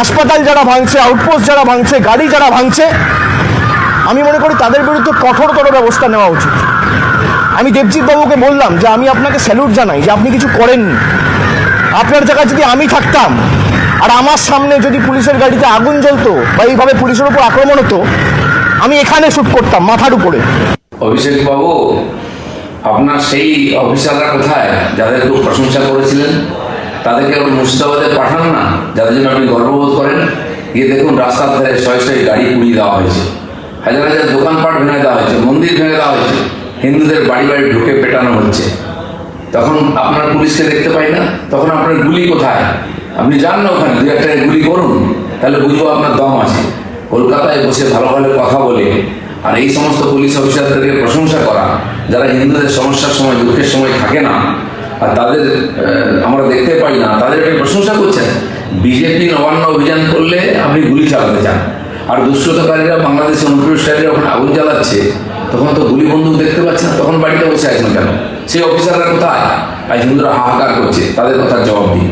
হাসপাতাল যারা ভাঙছে আউটপোস্ট যারা ভাঙছে, গাড়ি যারা ভাঙছে, আমি মনে করি তাদের বিরুদ্ধে কঠোরতর ব্যবস্থা নেওয়া উচিত। আমি দেবজিৎ বাবুকে বললাম যে আমি আপনাকে স্যালুট জানাই, যে আপনি কিছু করেননি। আপনার জায়গায় যদি আমি থাকতাম, আর আমার সামনে যদি পুলিশের গাড়িতে আগুন জ্বলতো বা এইভাবে পুলিশের উপর আক্রমণ হতো, আমি এখানে শ্যুট করতাম মাথার উপরে। অভিষেক বাবু, আপনার সেই অফিসাররা কোথায়? যাদের প্রশংসা করেছিলেন? তাদেরকে ওর মুর্শিদাবাদে পাঠান না, যাদের জন্য আপনি গর্ববোধ করেন। গিয়ে দেখুন, রাস্তার ধারে শয়ে শয়ে গাড়ি পুড়িয়ে দেওয়া হয়েছে। হাজার হাজার দোকানপাট ভেঙে দেওয়া হয়েছে, মন্দির ভেঙে দেওয়া হয়েছে। হিন্দুদের বাড়ি বাড়ি ঢুকে পেটানো হচ্ছে। তখন আপনার পুলিশকে দেখতে পাই না, তখন আপনার গুলি কোথায়? আপনি যান না ওখানে দু একটা গুলি করুন, তাহলে বুঝব আপনার দম আছে। কলকাতায় বসে ভালো ভালো কথা বলে, আর এই সমস্ত পুলিশ অফিসারদেরকে প্রশংসা করা, যারা হিন্দুদের সমস্যার সময়, দুঃখের সময় থাকে না আর তাদের আমরা দেখতে পাই না, তাদের আপনি প্রশংসা করছেন। বিজেপি নবান্ন অভিযান করলে আপনি গুলি চালাতে চান। আর দুষ্কৃতকারীরা বাংলাদেশের অনুপ্রবেশকারীরা ওখানে আগুন জ্বালাচ্ছে, তখন তো গুলি বন্ধু দেখতে পাচ্ছে না, তখন বাড়িতে বসে আছেন কেন? সেই অফিসাররা কোথায়? আর হিন্দুরা হাহাকার করছে, তাদের কথার জবাব দিন।